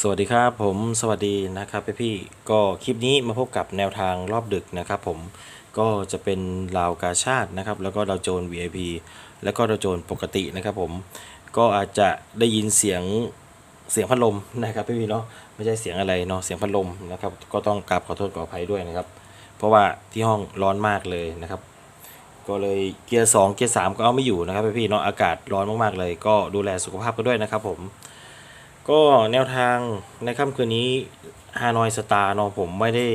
สวัสดีครับผมสวัสดีนะครับพี่พี่ก็คลิปนี้มาพบกับแนวทางรอบดึกนะครับผมก็จะเป็นราวกาชาตินะครับ แล้วก็ดาวโจน VIP แล้วก็ดาวโจนปกตินะครับผมก็อาจจะได้ยินเสียงเสียงพัดลมนะครับพี่พี่เนาะไม่ใช่เสียงอะไรเนาะเสียงพัดลมนะครับก็ต้องกราบขอโทษขออภัยด้วยนะครับ เพราะว่าที่ห้องร้อนมากเลยนะครับ ก็เลยเกียร์สองเกียร์สามก็เอาไม่อยู่นะครับพี่ๆเนาะอากาศร้อนมากๆเลย ก็ดูแลสุขภาพกันด้วยนะครับผม ก็แนวทางในค่ำคืนนี้ฮานอยสตาร์เนาะผมไม่ได้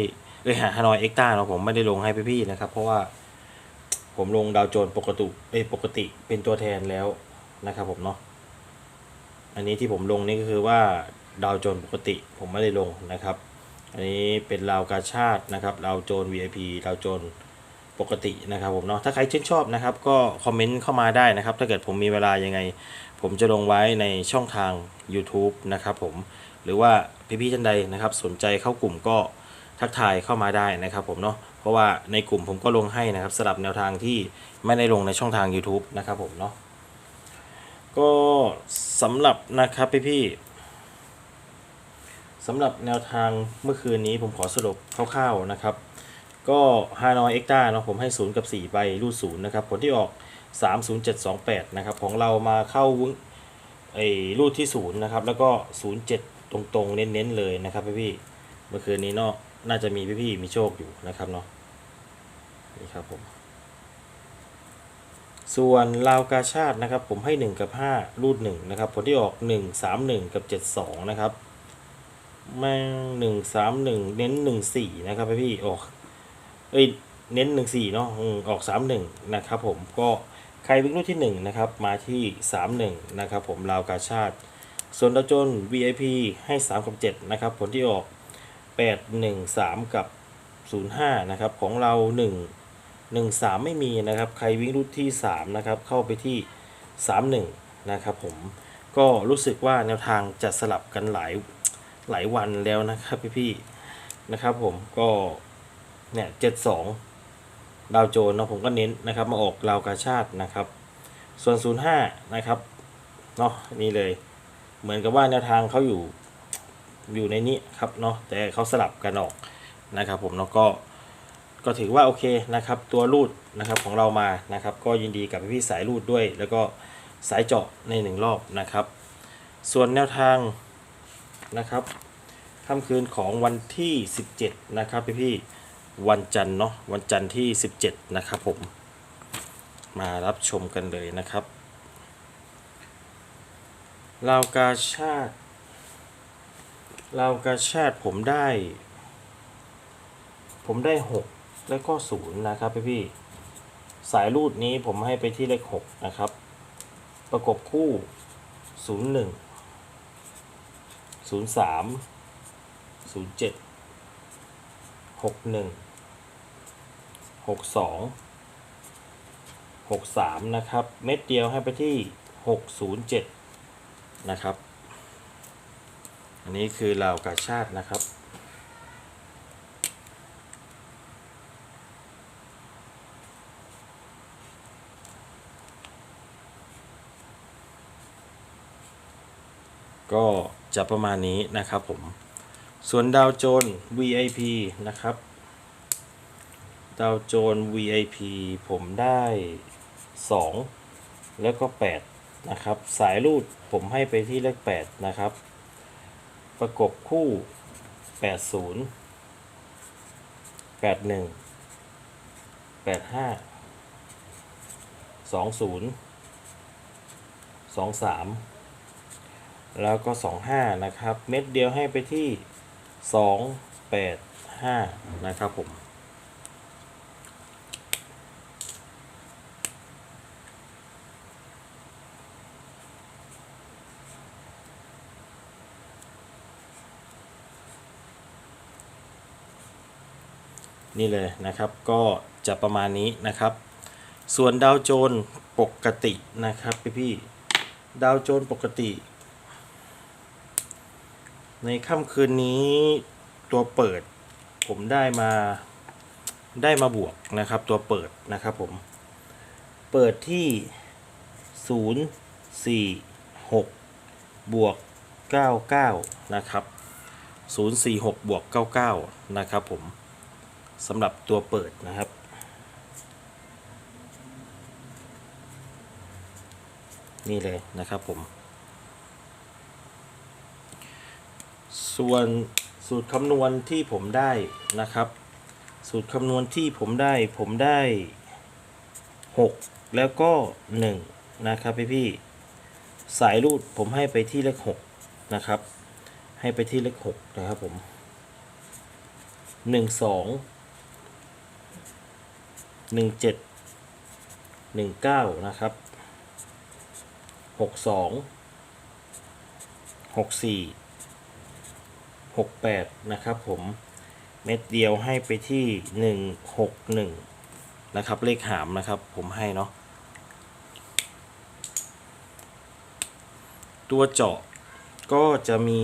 เอ้ยฮานอยเอ็กต้าเนาะผมไม่ได้ลงให้พี่ๆนะครับ เพราะว่าผมลงดาวโจนปกติเอ้ปกติเป็นตัวแทนแล้วนะครับผมเนาะอันนี้ที่ผมลงนี่ก็คือว่าดาวโจนปกติผมไม่ได้ลงนะครับ อันนี้เป็นราวกาชาตินะครับดาวโจน VIP ดาวโจน ปกตินะครับผมเนาะถ้าใครชื่นชอบนะครับ ก็คอมเมนต์เข้ามาได้นะครับ ถ้าเกิดผมมีเวลายังไง ผมจะลงไว้ในช่องทาง YouTube นะครับผมหรือว่าพี่ๆท่านใดนะครับ สนใจเข้ากลุ่มก็ทักทายเข้ามาได้นะครับผมเนาะเพราะว่าในกลุ่มผมก็ลงให้นะครับสำหรับแนวทางที่ไม่ได้ลงในช่องทาง YouTube นะครับผมเนาะก็สำหรับนะครับพี่ๆสำหรับแนวทางเมื่อคืนนี้ผมขอสรุปคร่าวๆนะครับ ก็ฮานอยเอ็กต้าเนาะผมให้ 0 กับ 4 ไปรูด0นะครับ ผลที่ออก 30728 นะครับ ของเรามาเข้าวุ้งไอ้รูดที่ 0 นะครับ แล้วก็ 07 ตรงๆ เน้นๆ เลยนะครับพี่ๆเมื่อคืนนี้เนาะน่าจะมีพี่ๆมีโชคอยู่นะครับเนาะนี่ครับผม ส่วนลาวกาชาตินะครับ ผมให้ 1 กับ 5 รูด1นะครับ ผลที่ออก 1 3 1 กับ 72 นะครับแม่ง1 3 1 เน้น 1 4 นะครับพี่ๆออก เอ้ยเน้นหนึ่งสี่เนาะอออกสามหนึ่งนะครับผมก็ใครวิ่งรุ่นที่หนึ่งนะครับมาที่สามหนึ่งนะครับผมลาวกาชาติ ส่วนดาวโจน VIP ให้สามกับเจ็ดนะครับผลที่ออกแปดหนึ่งสามกับศูนย์ห้านะครับของเราหนึ่งหนึ่งสามไม่มีนะครับใครวิ่งรุ่นที่สามนะครับเข้าไปที่สามหนึ่งนะครับผมก็รู้สึกว่าแนวทางจะสลับกันหลายหลายวันแล้วนะครับพี่ๆนะครับผมก็ เนี่ยเจ็ดสองดาวโจนส์เนาะผมก็เน้นนะครับมาออกราวกาชาตินะครับ ส่วน 05 นะครับเนาะนี่เลย เหมือนกับว่าแนวทางเขาอยู่อยู่ในนี้ครับเนาะแต่เขาสลับกันออกนะครับ ผมเนาะก็ก็ถือว่าโอเคนะครับ ตัวรูดนะครับของเรามานะครับ ก็ยินดีกับพี่สายรูดด้วย แล้วก็สายเจาะในหนึ่งรอบนะครับ ส่วนแนวทางนะครับค่ำคืนของวันที่ 17 นะครับพี่ๆ วันจันทร์เนาะวันจันทร์ที่ 17 นะครับผม มารับชมกันเลยนะครับลาวกาชาติลาวกาชาติผมได้ ผมได้ 6 แล้วก็0นะครับพี่ๆสายรูดนี้ผมให้ไปที่เลข 6 นะครับ ประกบคู่ 01 03 07ห กหนึ่งหกสองหกสามนะครับ เม็ดเดียวให้ไปที่หกศูนย์เจ็ดนะครับ อันนี้คือลาวกาชาตินะครับก็จะประมาณนี้นะครับผม ส่วนดาวโจน VIP นะครับ ดาวโจน VIP ผมได้ 2 แล้วก็ 8 นะครับ สายรูดผมให้ไปที่เลข 8 นะครับ ประกบคู่ 80 81 85 20 23 แล้วก็ 25 นะครับ เม็ดเดียวให้ไปที่ 2 8 5 นะครับผม นี่เลยนะครับ ก็จะประมาณนี้นะครับ ส่วนดาวโจนปกตินะครับพี่พี่ดาวโจนปกติ ในค่ำคืนนี้ตัวเปิด ผมได้มาได้มาบวกนะครับ ตัวเปิดนะครับผม เปิดที่ 0 4 6 บวก 99 นะครับ 046 บวก 99 นะครับผม สำหรับตัวเปิดนะครับ นี่เลยนะครับผม ส่วนสูตรคำนวณที่ผมได้นะครับ สูตรคำนวณที่ผมได้ผมได้ 6 แล้วก็ 1 นะครับพี่พี่สายรูดผมให้ไปที่เลข6นะครับ ให้ไปที่เลข6นะครับผม 1 2 1 7 1 9นะครับ6 2 6 4 6 8นะครับผมเม็ดเดียวให้ไปที่1 6 1นะครับ เลขหามนะครับ ผมให้เนาะตัวเจาะก็จะมี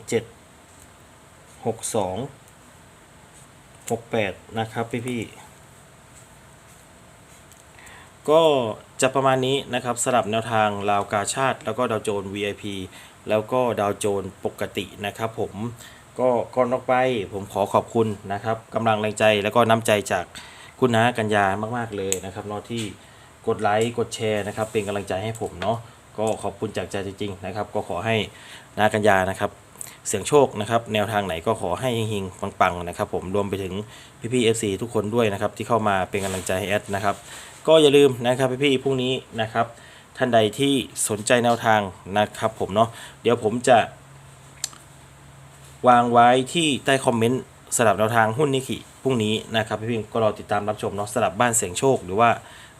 1 68นะครับพี่พี่ก็จะประมาณนี้นะครับสลับแนวทางลาวกาชาติ แล้วก็ดาวโจน VIP แล้วก็ดาวโจนปกตินะครับผมก็ก่อนออกไปผมขอขอบคุณนะครับกำลังแรงใจแล้วก็น้ำใจจากคุณน้ากัญญามาก ๆ เลยนะครับเนาะที่กดไลค์กดแชร์นะครับ เป็นกำลังใจให้ผมเนาะก็ขอบคุณจากใจจริง ๆ นะครับ ก็ขอให้น้ากัญญานะครับ เสียงโชคนะครับแนวทางไหนก็ขอให้เฮงๆปังๆนะครับผมรวมไปถึงพี่ๆ FC ทุกคนด้วยนะครับที่เข้ามาเป็นกำลังใจให้แอดนะครับก็อย่าลืมนะครับพี่ๆพรุ่งนี้นะครับท่านใดที่สนใจแนวทางนะครับผมเนาะเดี๋ยวผมจะ วางไว้ที่ใต้คอมเมนต์สลับแนวทางหุ้นนิกิพรุ่งนี้นะครับพี่พิมก็รอติดตามรับชมเนาะสลับบ้านเสียงโชคหรือว่า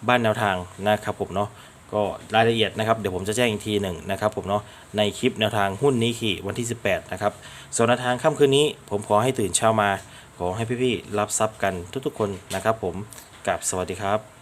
บ้านแนวทางนะครับผมเนาะ ก็รายละเอียดนะครับเดี๋ยวผมจะแจ้งอีกทีหนึ่งนะครับผมเนาะในคลิปแนวทางหุ้นนี้ขี่วันที่ 18 นะครับส่วนแนวทางค่ำคืนนี้ ผมขอให้ตื่นเช้ามา ขอให้พี่ๆรับทรัพย์กันทุกๆคนนะครับผมกับสวัสดีครับ